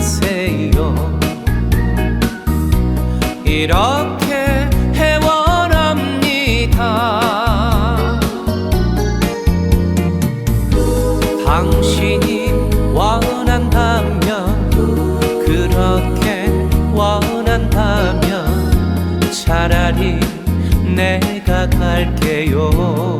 마세요. 이렇게 해원합니다. 당신이 원한다면 그렇게 원한다면 차라리 내가 갈게요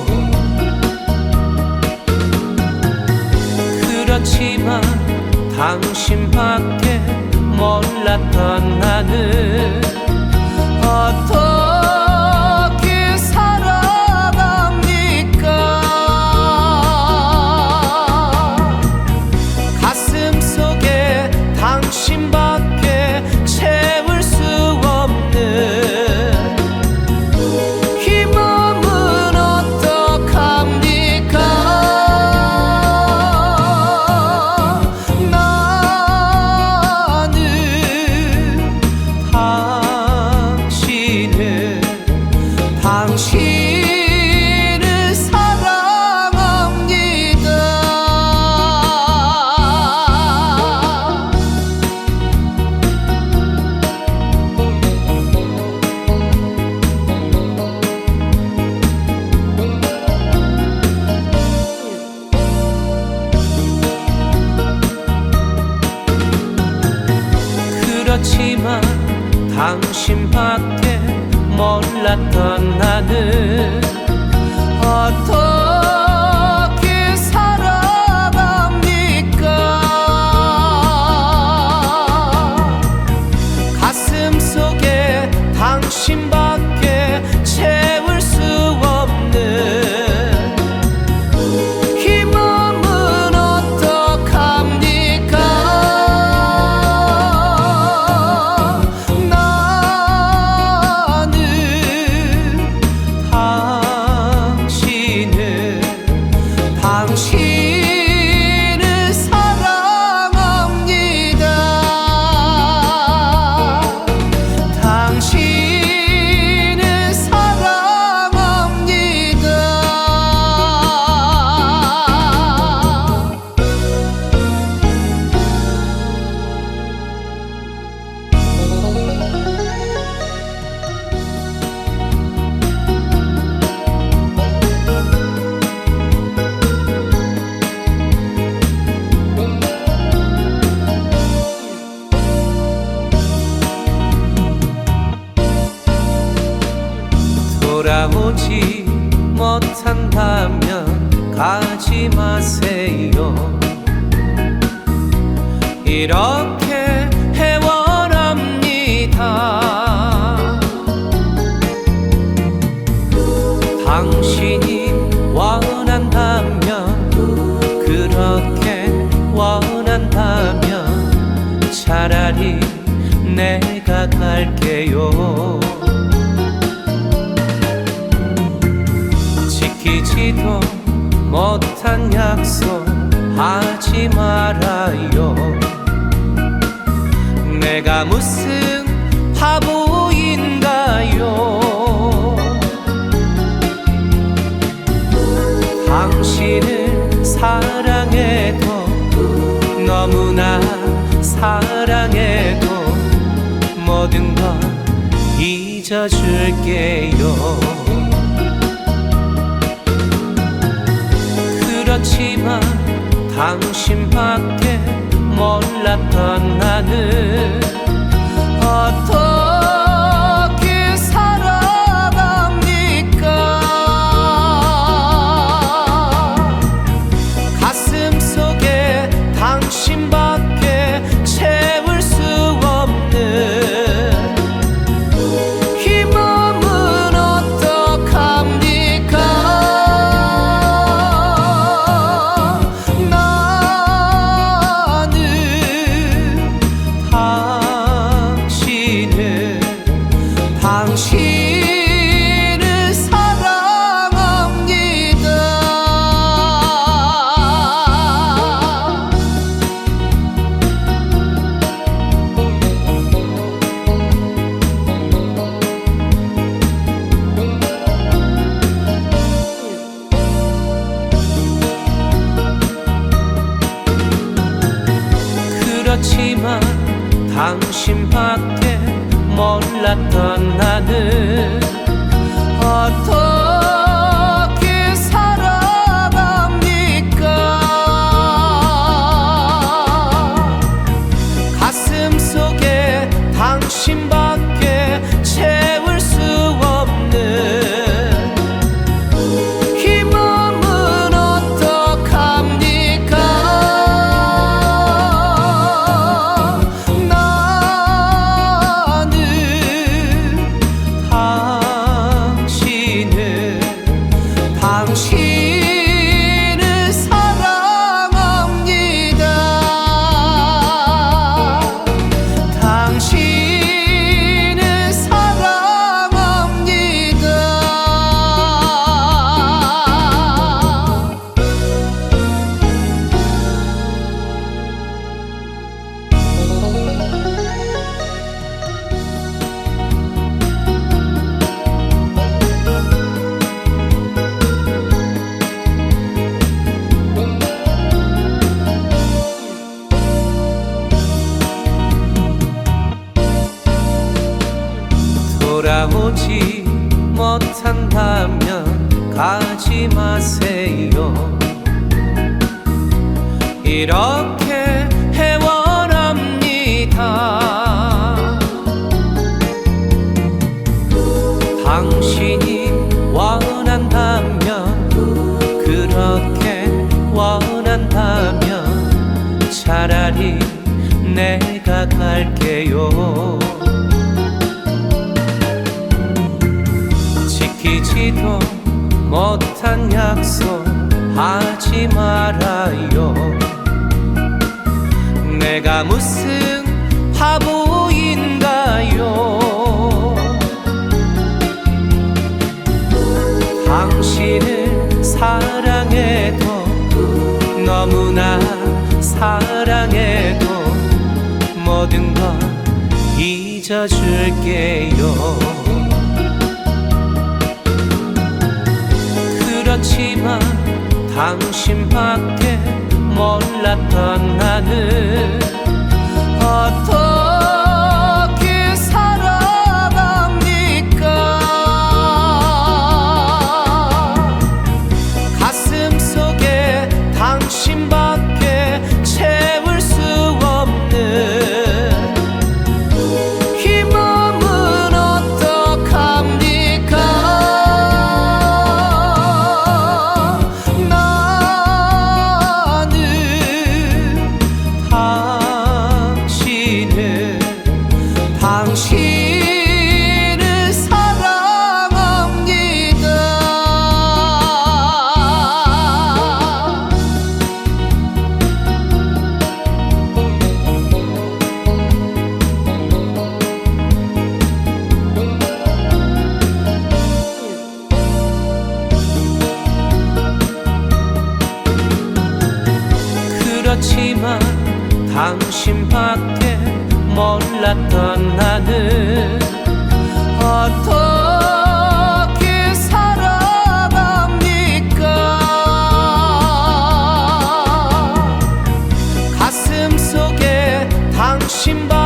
당신밖에 몰랐던 나는 어떻 그렇지만 당신밖에 몰랐던 나는 어떻 가지 마세요. 이렇게 해원합니다. 당신이 원한다면 그렇게 원한다면 차라리 내가 갈게요. 지키지도 못한 약속 하지 말아요. 내가 무슨 바보인가요? 당신을 사랑해도 너무나 사랑해도 모든 걸 잊어줄게요 그렇지만 당신밖에 몰랐던 나는 당신밖에 몰랐던 나는 어떻 차라리 내가 갈게요. 지키지도 못한 약속 하지 말아요. 내가 무슨 잊어줄게요. 그렇지만 당신밖에 몰랐던 나는 어떻 그렇지만 당신밖에 몰랐던 나는 어떻게 살아갑니까? 가슴 속에 당신밖에